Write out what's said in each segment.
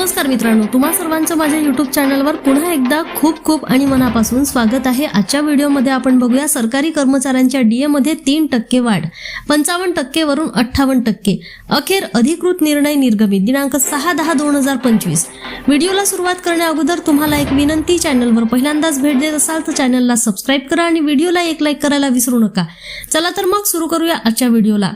नमस्कार मित्रांनो तुम्हा सर्वांचं माझ्या युट्यूब चॅनलवर पुन्हा एकदा खूप खूप आणि मनापासून स्वागत आहे. आजच्या व्हिडिओमध्ये आपण बघूया सरकारी कर्मचाऱ्यांच्या डीए मध्ये तीन टक्के वाढ. पंचावन्न टक्केवरून अठ्ठावन्न टक्के. अखेर अधिकृत निर्णय निर्गमित दिनांक सहा दहा दोन हजार पंचवीस. व्हिडिओला सुरुवात करण्या अगोदर तुम्हाला एक विनंती चॅनलवर पहिल्यांदाच भेट देत असाल तर चॅनलला सबस्क्राईब करा आणि व्हिडिओला एक लाईक करायला विसरू नका. चला तर मग सुरू करूया आजच्या व्हिडिओला.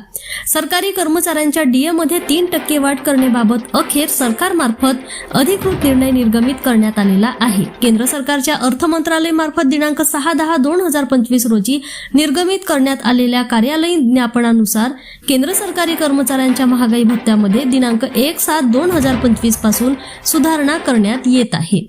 सरकारी कर्मचाऱ्यांच्या डीए मध्ये तीन टक्के वाढ करण्याबाबत अखेर सरकारमार्फत अधिकृत निर्णय निर्गमित करण्यात आलेला आहे. केंद्र सरकारच्या अर्थ मंत्रालय मार्फत दिनांक सहा दहा दोन हजार पंचवीस रोजी निर्गमित करण्यात आलेल्या कार्यालयीन ज्ञापनानुसार केंद्र सरकारी कर्मचाऱ्यांच्या महागाई भत्त्यामध्ये दिनांक एक सात दोन हजार पंचवीसपासून सुधारणा करण्यात येत आहे.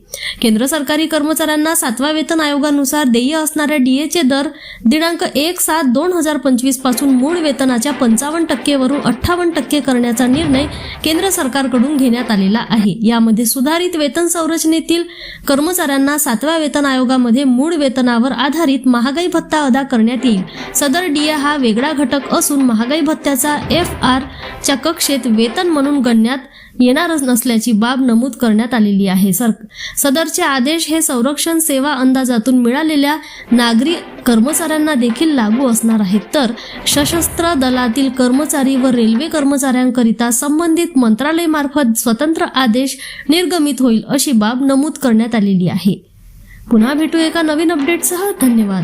केंद्र सरकारी कर्मचाऱ्यांना सातवा वेतन आयोगानुसार देय असणाऱ्या डीएचे दर दिनांक एक सात दोन हजार पंचवीसपासून मूळ वेतनाच्या पंचावन्न टक्केवरून अठ्ठावन्न टक्के करण्याचा निर्णय केंद्र सरकारकडून घेण्यात आलेला आहे. यामध्ये सुधारित वेतन संरचनेतील कर्मचाऱ्यांना सातव्या वेतन आयोगामध्ये मूळ वेतनावर आधारित महागाई भत्ता अदा करण्यात येईल. सदर डीए हा वेगळा घटक असून महागाई भत्त्याचा एफ आर च्या कक्षेत वेतन म्हणून गणण्यात येणारच नसल्याची बाब नमूद करण्यात आलेली आहे. सर सदरचे आदेश हे संरक्षण सेवा अंदाजातून मिळालेल्या नागरी कर्मचाऱ्यांना देखील लागू असणार आहेत. तर सशस्त्र दलातील कर्मचारी व रेल्वे कर्मचाऱ्यांकरिता संबंधित मंत्रालयामार्फत स्वतंत्र आदेश निर्गमित होईल अशी बाब नमूद करण्यात आलेली आहे. पुन्हा भेटू एका नवीन अपडेटसह धन्यवाद.